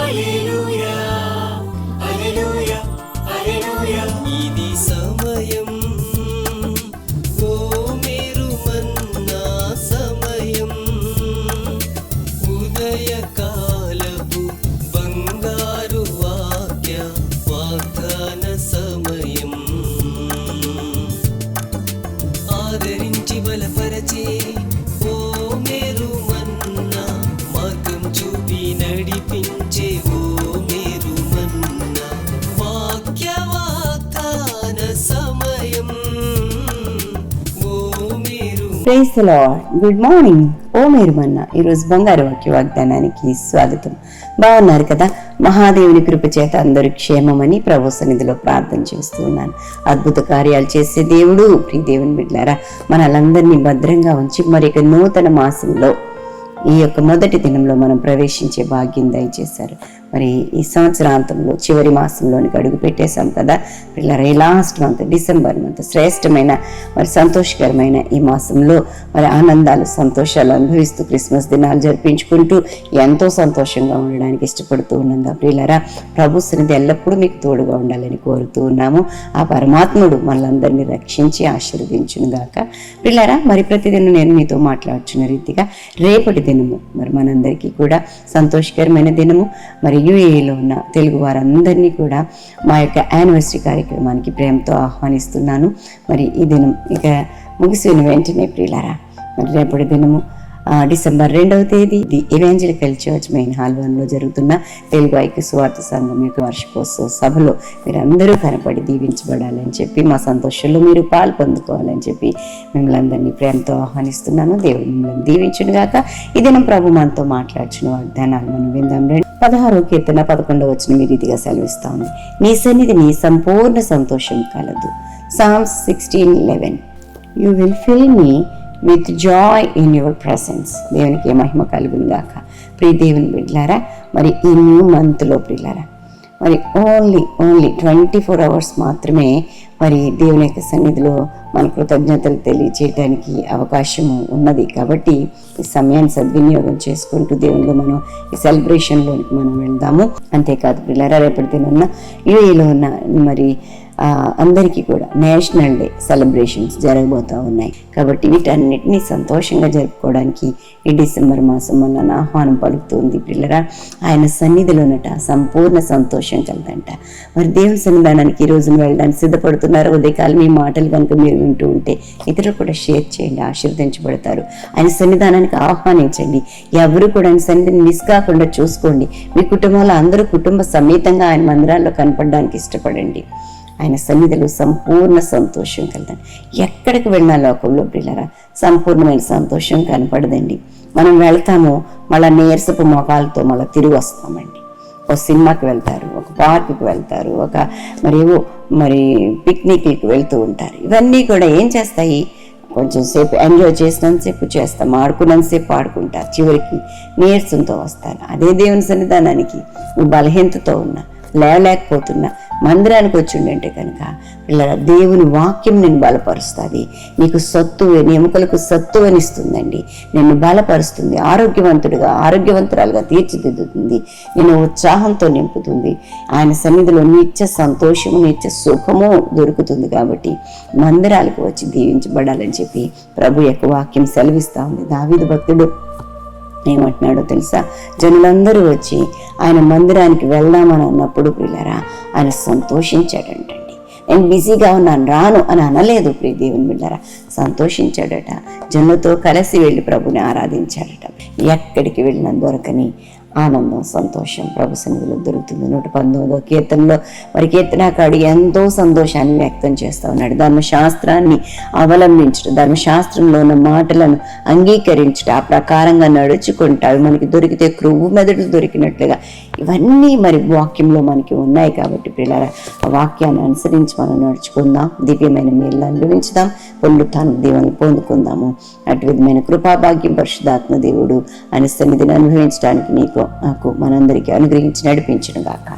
ఇది price prize good morning. ఓ మీరు మన్న ఈరోజు బంగారు వాక్య వాగ్దానానికి స్వాగతం. బాగున్నారు కదా? మహాదేవుని కృప చేత అందరూ క్షేమమని ప్రభు సన్నిధిలో ప్రార్థన చేస్తూ ఉన్నాను. అద్భుత కార్యాలు చేసే దేవుడు ప్రీ దేవుని బిడ్డారా మనలందరినీ భద్రంగా ఉంచి మరి నూతన మాసంలో ఈ యొక్క మొదటి దినంలో మనం ప్రవేశించే భాగ్యం దయచేశారు. మరి ఈ సంవత్సరాంతంలో చివరి మాసంలోనికి అడుగు పెట్టేశాం కదా. పిల్లలు ఈ లాస్ట్ మంత్ డిసెంబర్ మంత్ శ్రేష్టమైన మరి సంతోషకరమైన ఈ మాసంలో మరి ఆనందాలు సంతోషాలు అనుభవిస్తూ క్రిస్మస్ దినాలు జరిపించుకుంటూ ఎంతో సంతోషంగా ఉండడానికి ఇష్టపడుతూ ఉన్నాం ప్రియులరా ప్రభు సన్నిధి ఎల్లప్పుడూ మీకు తోడుగా ఉండాలని కోరుతూ ఉన్నాము. ఆ పరమాత్ముడు మనలందరినీ రక్షించి ఆశీర్వదించును గాక. పిల్లరా మరి ప్రతిదినం నేను మీతో మాట్లాడుచున్న రీతిగా రేపటి దినము మరి మనందరికీ కూడా సంతోషకరమైన దినము. మరి యూఏలో ఉన్న తెలుగు వారందరినీ కూడా మా యొక్క యానివర్సరీ కార్యక్రమానికి ప్రేమతో ఆహ్వానిస్తున్నాను. మరి ఈ దినం ఇక ముగిసిన వెంటనే ప్రియులారా మరి రేపటి దినము డిసెంబర్ రెండవ తేదీ the evangelical church main hall వన్లో జరుగుతున్న తెలుగు ఐక్య స్వార్థ సంఘం యొక్క వార్షికోత్సవ సభలో మీరందరూ కనపడి దీవించబడాలని చెప్పి మా సంతోషంలో మీరు పాలు పొందుకోవాలని చెప్పి మిమ్మల్ని అందరినీ ప్రేమతో ఆహ్వానిస్తున్నాను. దేవుడు మిమ్మల్ని దీవించును గాక. ఈ దినం ప్రభు మనతో మాట్లాడుచున్న వాగ్దానాలు మనం విందాం. రండి. పదహారో కీర్తన పదకొండవ వచ్చిన మీ రీతిగా సెలవిస్తాను. నీ సన్నిధి నీ సంపూర్ణ సంతోషం కలదు. Psalms sixteen eleven you will fill me with joy in your presence దేవునికి మహిమ కలుగును గాక. ప్రియ దేవుని బిడ్లారా మరి ఈ న్యూ మంత్లో ప్రియులారా మరి only only twenty four hours మాత్రమే మరి దేవుని యొక్క సన్నిధిలో మన కృతజ్ఞతలు తెలియచేయడానికి అవకాశం ఉన్నది. కాబట్టి ఈ సమయాన్ని సద్వినియోగం చేసుకుంటూ దేవునిలో మనం ఈ సెలబ్రేషన్లోనికి మనం వెళ్దాము. అంతేకాదు పిల్లరా రేపటి దిన యూఏలో ఉన్న మరి అందరికీ కూడా నేషనల్ డే సెలబ్రేషన్స్ జరగబోతూ ఉన్నాయి. కాబట్టి వీటన్నిటినీ సంతోషంగా జరుపుకోవడానికి ఈ డిసెంబర్ మాసం మన ఆహ్వానం పలుకుతుంది పిల్లరా. ఆయన సన్నిధిలోనట సంపూర్ణ సంతోషం కలదంట. మరి దేవుని సన్నిధానానికి ఈ రోజున వెళ్ళడానికి సిద్ధపడుతున్నారు. ఉదయకాలం మీ మాటలు కనుక మీరు వింటూ ఉంటే ఇతరులు కూడా షేర్ చేయండి ఆశీర్వదించబడతారు. ఆయన సన్నిధానానికి ఆహ్వానించండి. ఎవరు కూడా ఆయన సన్నిధిని మిస్ కాకుండా చూసుకోండి. మీ కుటుంబంలో అందరూ కుటుంబ సమేతంగా ఆయన మందిరాల్లో కనపడడానికి ఇష్టపడండి. ఆయన సన్నిధిలో సంపూర్ణ సంతోషం కలదండి. ఎక్కడికి వెళ్ళినా లోకంలో పిల్లరా సంపూర్ణమైన సంతోషం కనపడదండి. మనం వెళ్తాము మళ్ళీ నీరసపు మొఖాలతో మళ్ళీ తిరిగి వస్తామండి. ఒక సినిమాకి వెళ్తారు ఒక పార్కుకి వెళ్తారు ఒక మరి మరి పిక్నిక్కి వెళ్తూ ఉంటారు. ఇవన్నీ కూడా ఏం చేస్తాయి? కొంచెం సేపు ఎంజాయ్ చేసినంతసేపు చేస్తాం ఆడుకున్నంతసేపు ఆడుకుంటారు. చివరికి నీరసంతో వస్తారు. అదే దేవుని సన్నిధానానికి నువ్వు బలహీనతతో ఉన్నా లేవలేకపోతున్నా మందిరానికి వచ్చిండంటే కనుక పిల్లల దేవుని వాక్యం నేను బలపరుస్తుంది. నీకు సత్తు ఎముకలకు ఎముకలకు సత్తువనిస్తుందండి నిన్ను బలపరుస్తుంది ఆరోగ్యవంతుడిగా ఆరోగ్యవంతురాలుగా తీర్చిదిద్దుతుంది. నేను ఉత్సాహంతో నింపుతుంది. ఆయన సన్నిధిలో నిత్య సంతోషము నిత్య సుఖము దొరుకుతుంది కాబట్టి మందిరాలకు వచ్చి దీవించబడాలని చెప్పి ప్రభు యొక్క వాక్యం సెలవిస్తూ ఉంది. దావీదు భక్తుడు ఏమంటున్నాడో తెలుసా? జనులందరూ వచ్చి ఆయన మందిరానికి వెళ్దామని అన్నప్పుడు పిల్లరా ఆయన సంతోషించాడంటండి. నేను బిజీగా ఉన్నాను రాను అని అనలేదు ప్రియ దేవుని బిడ్డరా. సంతోషించాడట. జనులతో కలిసి వెళ్ళి ప్రభుని ఆరాధించాడట. ఎక్కడికి వెళ్ళినా దొరకని ఆనందం సంతోషం ప్రభు సన్నిధిలో దొరుకుతుంది. నూట పంతొమ్మిదో కీర్తనలో మరి కీర్తనాకాడు ఎంతో సంతోషాన్ని వ్యక్తం చేస్తూ ఉన్నాడు. ధర్మశాస్త్రాన్ని అవలంబించడం ధర్మశాస్త్రంలో ఉన్న మాటలను అంగీకరించడం ఆ ప్రకారంగా నడుచుకుంటా అవి మనకి దొరికితే క్రువ్వు మెదడు దొరికినట్లుగా ఇవన్నీ మరి వాక్యంలో మనకి ఉన్నాయి కాబట్టి పిల్లల ఆ వాక్యాన్ని అనుసరించి మనం నడుచుకుందాం. దివ్యమైన మేలు అనుభవించుదాం. పొందుతాను దేవుని పొందుకుందాము. అటు విధమైన కృపాభాగ్యం పరిశుధాత్మ దేవుడు అని సన్నిధిని అనుభవించడానికి నీకు నాకు మనందరికీ అనుగ్రహించి నడిపించను గాక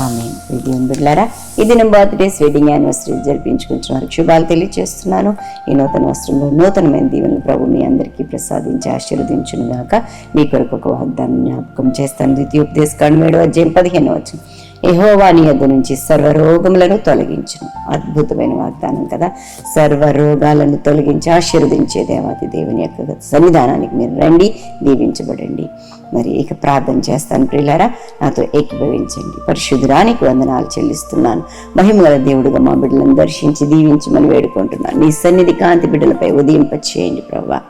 ఆమె దేవుని బిడ్డలారా ఈ దినం బర్త్డేస్ వెడ్డింగ్ యానివర్సరీ జరిపించుకుంటున్న వారికి శుభాలు తెలియజేస్తున్నాను ఈ నూతన వస్త్రంలో నూతనమైన దీవెనలు ప్రభు మీ అందరికీ ప్రసాదించి ఆశీర్వదించును గాక మీ కొరకు ఒక వాగ్దానం జ్ఞాపకం చేస్తాను. ద్వితీయోపదేశ కాండం ఏడవ అధ్యాయం పదిహేను వచ్చింది యహోవాని యొద్ నుంచి సర్వ రోగములను తొలగించును. అద్భుతమైన వాగ్దానం కదా. సర్వ రోగాలను తొలగించి ఆశీర్వదించే దేవాది దేవుని యొక్క సన్నిధానానికి మీరు రండి దీవించబడండి. మరి ఇక ప్రార్థన చేస్తాను ప్రియులారా నాతో ఏకీభవించండి. పరిశుద్ధురానికి వందనాలు చెల్లిస్తున్నాను. మహిమగల దేవుడుగా మా బిడ్డలను దర్శించి దీవించమని వేడుకుంటున్నాను. నీ సన్నిధి కాంతి బిడ్డలపై ఉదయింప చేయండి ప్రభా.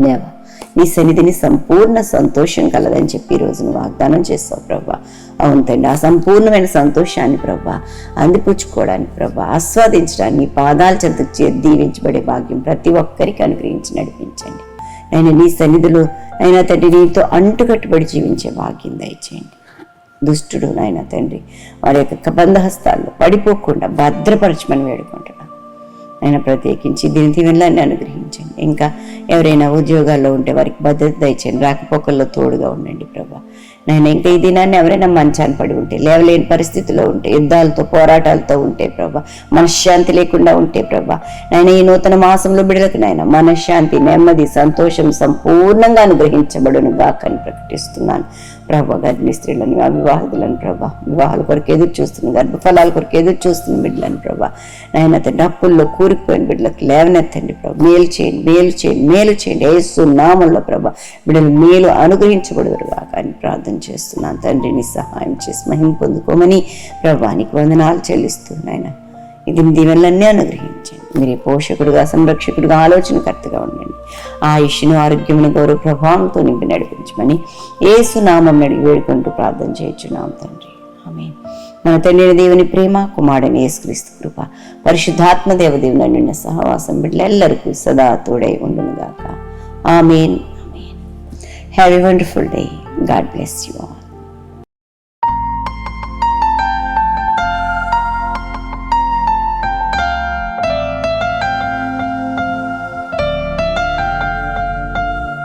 దేవా నీ సన్నిధిని సంపూర్ణ సంతోషం కలదని చెప్పి రోజును వాగ్దానం చేస్తావు ప్రభా అవును తండ్రి ఆ సంపూర్ణమైన సంతోషాన్ని ప్రభా అందిపుచ్చుకోవడానికి ప్రభా ఆస్వాదించడానికి పాదాల చెంత దీవించబడే భాగ్యం ప్రతి ఒక్కరికి అనుగ్రహించి నడిపించండి. నేను నీ సన్నిధిలో అయినా తండ్రి నీతో అంటుకట్టుబడి జీవించే భాగ్యం దయచేయండి. దుష్టుడు నాయన తండ్రి వారి యొక్క బంధహస్తాల్లో పడిపోకుండా భద్రపరచమని వేడుకోండి నేను ప్రత్యేకించి దీని దీవెనలన్నీ అనుగ్రహించండి. ఇంకా ఎవరైనా ఉద్యోగాల్లో ఉంటే వారికి భద్రత ఇచ్చేయండి రాకపోకల్లో తోడుగా ఉండండి ప్రభా. నేను ఇంకా ఈ దినాన్ని ఎవరైనా మంచాన్ని పడి ఉంటే లేవలేని పరిస్థితిలో ఉంటే యుద్ధాలతో పోరాటాలతో ఉంటే ప్రభా మనశ్శాంతి లేకుండా ఉంటే ప్రభా నేను ఈ నూతన మాసంలో బిడలకు నాయన మనశ్శాంతి నెమ్మది సంతోషం సంపూర్ణంగా అనుగ్రహించబడును గాకని ప్రకటిస్తున్నాను. ప్రభా గర్భిణీ స్త్రీలను అవివాహితులను ప్రభా వివాహాల కొరకు ఎదురు చూస్తున్న గర్భఫలాల కొరకు ఎదురు చూస్తున్న బిడ్డలను ప్రభా. నాయన తండ్రి కూరుకుపోయిన బిడ్డలకు లేవనెత్తండి ప్రభా. మేలు చేయండి మేలు చేయండి మేలు చేయండి. ఏసు నామంలో ప్రభా బిడ్డలు మేలు అనుగ్రహించబడదురు కానీ ప్రార్థన చేస్తున్నాను. తండ్రిని సహాయం చేసి మహిం పొందుకోమని ప్రభానికి వందనాలు చెల్లిస్తున్నాయన ఇది దీవెనలన్నీ అనుగ్రహించండి. మీరు పోషకుడుగా సంరక్షకుడుగా ఆలోచనకర్తగా ఉండండి. ఆయుష్ను ఆరోగ్యమును గౌరవ ప్రభావంతో నింపి నడిపించమని ఏసునామం అడిగి వేడుకుంటూ ప్రార్థన చేయొచ్చున్నాం తండ్రి. ఆమె మన తండ్రి దేవుని ప్రేమ కుమారుని యేసుక్రీస్తు కృప పరిశుద్ధాత్మ దేవదేవుని నిన్న సహవాసం బిడ్డలెల్లరికూ సదా తోడై ఉండునుగాక. Amen. Amen. Have a wonderful day God bless you all